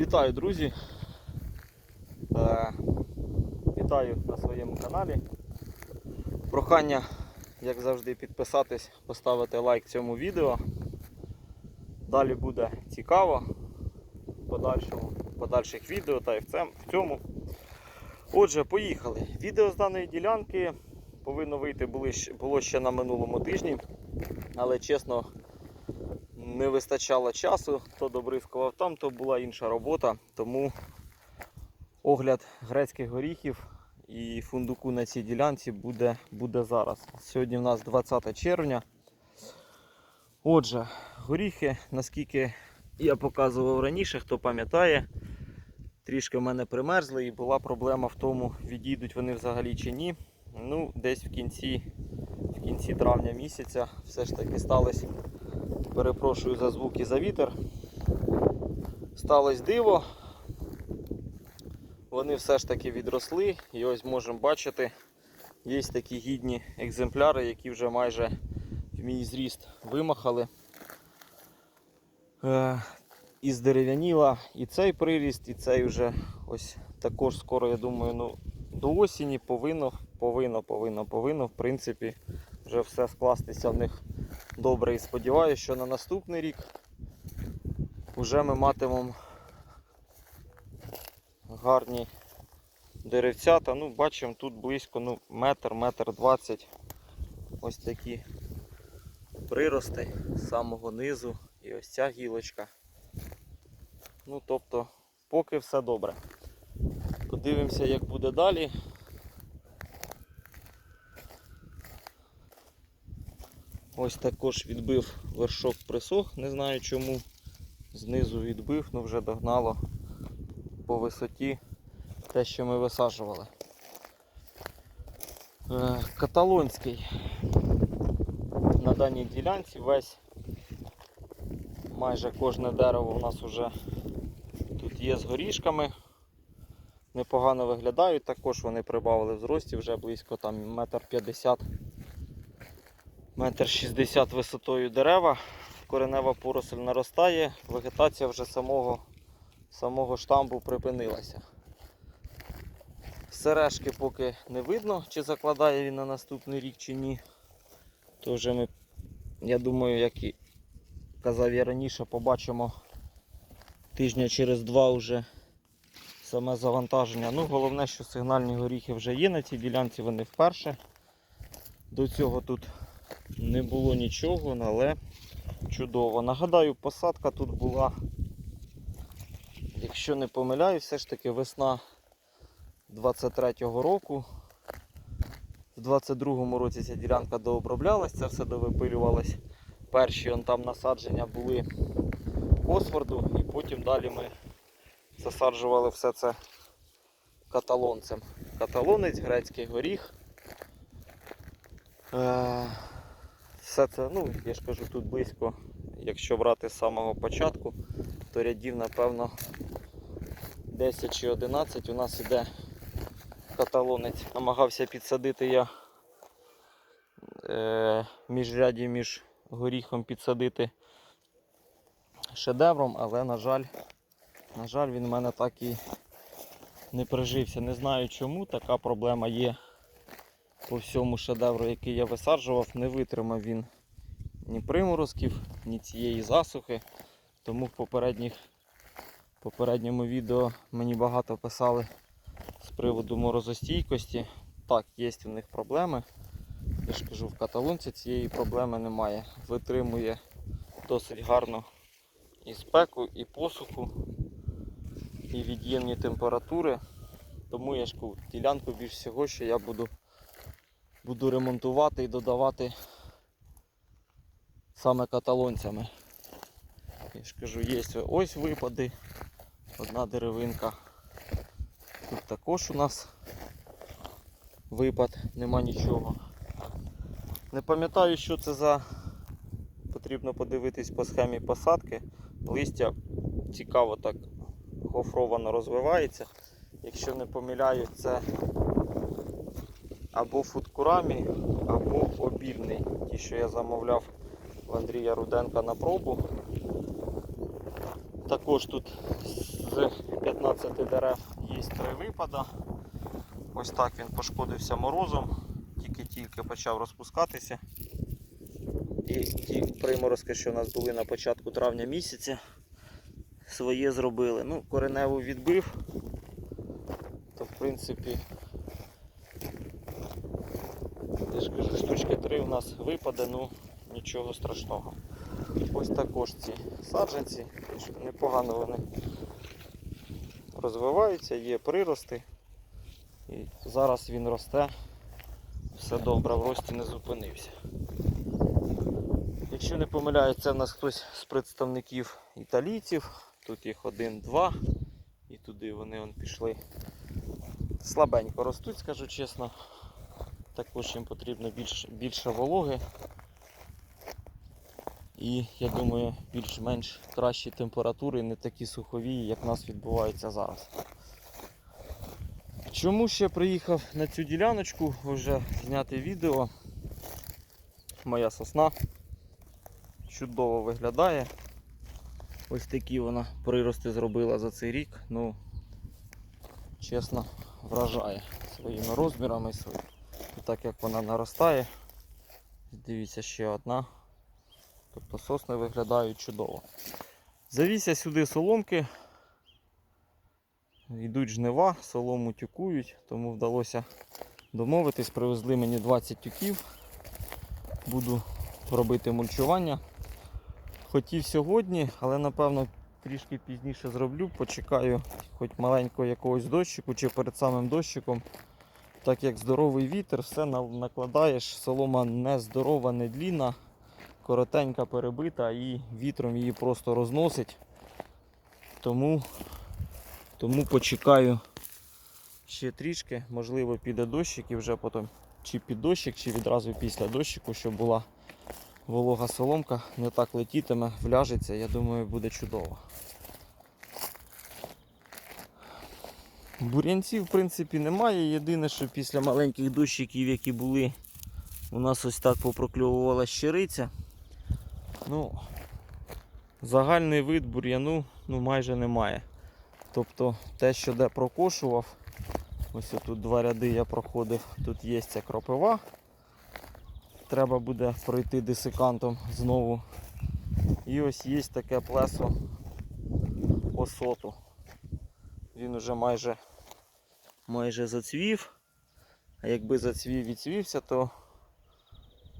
Вітаю, друзі! Е, вітаю на своєму каналі. Прохання, як завжди, підписатись, поставити лайк цьому відео. Далі буде цікаво в подальшому, подальших відео та і в цьому. Отже, поїхали. Відео з даної ділянки повинно вийти було ще на минулому тижні, але чесно, не вистачало часу, то добризкував там, то була інша робота. Тому огляд грецьких горіхів і фундуку на цій ділянці буде, буде зараз. Сьогодні в нас 20 червня. Отже, горіхи, наскільки я показував раніше, хто пам'ятає, трішки в мене примерзли і була проблема в тому, відійдуть вони взагалі чи ні. Ну, десь в кінці, в кінці травня місяця все ж таки сталося перепрошую за звук і за вітер. Сталось диво. Вони все ж таки відросли і ось можемо бачити, є такі гідні екземпляри, які вже майже в мій зріст вимахали. Е, і здерев'яніла і цей приріст, і цей вже ось також скоро, я думаю, ну, до осені повинно, повинно, повинно, повинно, в принципі, вже все скластися в них добре і сподіваюся, що на наступний рік вже ми матимемо гарні деревцята. Ну, бачимо тут близько ну, метр, метр двадцять. Ось такі прирости з самого низу і ось ця гілочка. Ну, тобто, поки все добре. Подивимося, як буде далі. Ось також відбив вершок присох, не знаю чому. Знизу відбив, ну вже догнало по висоті те, що ми висаджували. Е, Каталонський на даній ділянці весь майже кожне дерево у нас вже тут є з горішками. Непогано виглядають, також вони прибавили в зрості вже близько там метр п'ятдесят метр шістдесят висотою дерева, коренева поросль наростає, вегетація вже самого, самого штамбу припинилася. Сережки поки не видно, чи закладає він на наступний рік чи ні. То вже ми, я думаю, як і казав я раніше, побачимо тижня через два вже саме завантаження. Ну, головне, що сигнальні горіхи вже є на цій ділянці, вони вперше. До цього тут не було нічого, але чудово. Нагадаю, посадка тут була, якщо не помиляюсь, все ж таки весна 23-го року. В 22-му році ця ділянка дооброблялась, це все довипилювалось. Перші он там насадження були Осфорду і потім далі ми засаджували все це каталонцем. Каталонець, грецький горіх. Е, Все це, ну, я ж кажу, тут близько, якщо брати з самого початку, то рядів, напевно, 10 чи 11 у нас іде каталонець. Намагався підсадити я е, міжряді між горіхом підсадити шедевром, але, на жаль, на жаль, він в мене так і не прижився. Не знаю чому така проблема є по всьому шедевру, який я висаджував, не витримав він ні приморозків, ні цієї засухи. Тому в попередніх, попередньому відео мені багато писали з приводу морозостійкості. Так, є у них проблеми. Я ж кажу, в каталонці цієї проблеми немає. Витримує досить гарно і спеку, і посуху, і від'ємні температури. Тому я ж кажу, ділянку більш всього, що я буду буду ремонтувати і додавати саме каталонцями. Я ж кажу, є ось випади, одна деревинка. Тут також у нас випад, нема нічого. Не пам'ятаю, що це за потрібно подивитись по схемі посадки. Листя цікаво так гофровано розвивається. Якщо не помиляю, це або фудкурамі, або обільний. Ті, що я замовляв в Андрія Руденка на пробу. Також тут з 15 дерев є три випада. Ось так він пошкодився морозом, тільки-тільки почав розпускатися. І ті приморозки, що у нас були на початку травня місяця, своє зробили. Ну, кореневу відбив, то в принципі, я ж кажу, штучки три у нас випаде, ну нічого страшного. Ось також ці саджанці, непогано вони розвиваються, є прирости. І зараз він росте, все добре, в рості не зупинився. Якщо не помиляюсь, це в нас хтось з представників італійців. Тут їх один-два. І туди вони он пішли. Слабенько ростуть, скажу чесно. Також їм потрібно більш, більше вологи. І я думаю, більш-менш кращі температури, не такі сухові, як в нас відбуваються зараз. Чому ще приїхав на цю діляночку вже зняти відео? Моя сосна чудово виглядає. Ось такі вона прирости зробила за цей рік. Ну, чесно, вражає своїми розмірами. свої- І так як вона наростає. Дивіться, ще одна. Тобто сосни виглядають чудово. Завівся сюди соломки. Йдуть жнива, солому тюкують, тому вдалося домовитись. Привезли мені 20 тюків. Буду робити мульчування. Хотів сьогодні, але напевно трішки пізніше зроблю. Почекаю хоч маленького якогось дощику чи перед самим дощиком. Так як здоровий вітер, все накладаєш, солома не здорова, не длінна, коротенька перебита і вітром її просто розносить. Тому, тому почекаю ще трішки, можливо піде дощик і вже потім чи під дощик, чи відразу після дощику, щоб була волога соломка, не так летітиме, вляжеться, я думаю, буде чудово. Бур'янців, в принципі, немає. Єдине, що після маленьких дощиків, які були, у нас ось так попрокльовувала щириця. Ну, загальний вид бур'яну ну, майже немає. Тобто те, що де прокошував, ось тут два ряди я проходив, тут є ця кропива. Треба буде пройти десикантом знову. І ось є таке плесо осоту. Він уже майже, майже зацвів. А якби зацвів і цвівся, то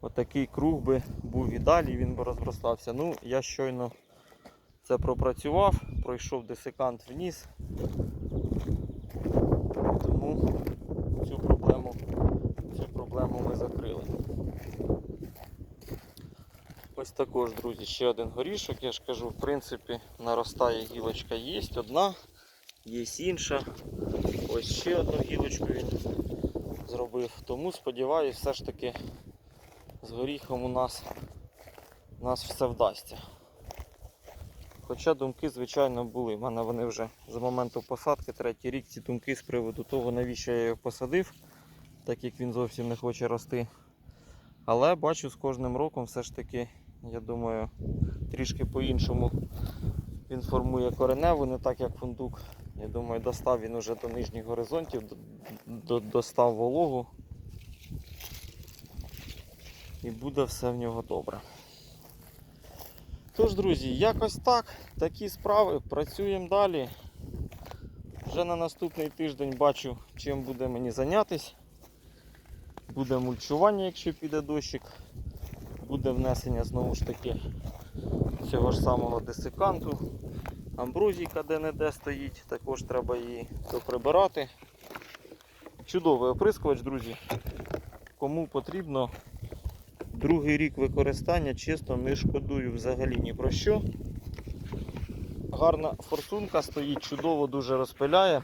отакий круг би був і далі, він би розростався. Ну, я щойно це пропрацював, пройшов десикант вниз. Тому цю проблему, цю проблему ми закрили. Ось також, друзі, ще один горішок, я ж кажу, в принципі, наростає гілочка є одна, є інша. Ось ще одну гілочку він зробив. Тому сподіваюся, все ж таки з горіхом у нас, у нас все вдасться. Хоча думки, звичайно, були. У мене вони вже з моменту посадки, третій рік, ці думки з приводу того, навіщо я його посадив, так як він зовсім не хоче рости. Але бачу з кожним роком все ж таки, я думаю, трішки по-іншому він формує кореневу, не так як фундук. Я думаю, достав він уже до нижніх горизонтів, до- до- достав вологу. І буде все в нього добре. Тож, друзі, якось так, такі справи, працюємо далі. Вже на наступний тиждень бачу, чим буде мені зайнятись. Буде мульчування, якщо піде дощик. Буде внесення знову ж таки цього ж самого десиканту. Амброзійка де-не-де стоїть, також треба її доприбирати. Чудовий оприскувач, друзі. Кому потрібно, другий рік використання, чесно, не шкодую взагалі ні про що. Гарна форсунка стоїть, чудово дуже розпиляє.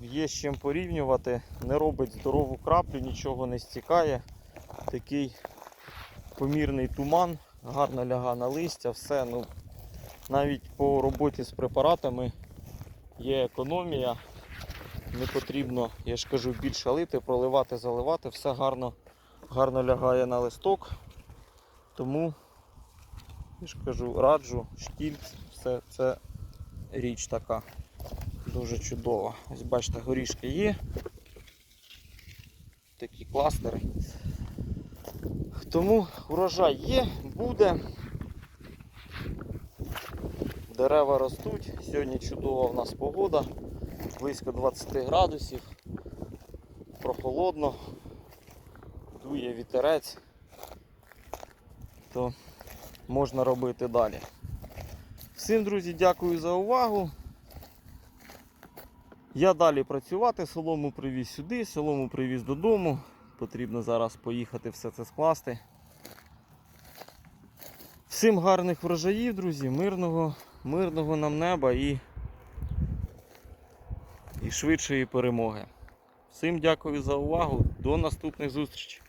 Є з чим порівнювати, не робить здорову краплю, нічого не стікає. Такий помірний туман, гарно ляга на листя, все. Ну, навіть по роботі з препаратами є економія. Не потрібно, я ж кажу, більше лити, проливати, заливати, все гарно, гарно лягає на листок. Тому я ж кажу, раджу, штільц, все це річ така дуже чудова. Ось бачите, горішки є. Такі кластери. Тому урожай є, буде. Дерева ростуть. Сьогодні чудова в нас погода. Близько 20 градусів. Прохолодно. Дує вітерець. То можна робити далі. Всім, друзі, дякую за увагу. Я далі працювати, солому привіз сюди, солому привіз додому. Потрібно зараз поїхати все це скласти. Всім гарних врожаїв, друзі, мирного, мирного нам неба і, і швидшої перемоги. Всім дякую за увагу. До наступних зустрічей.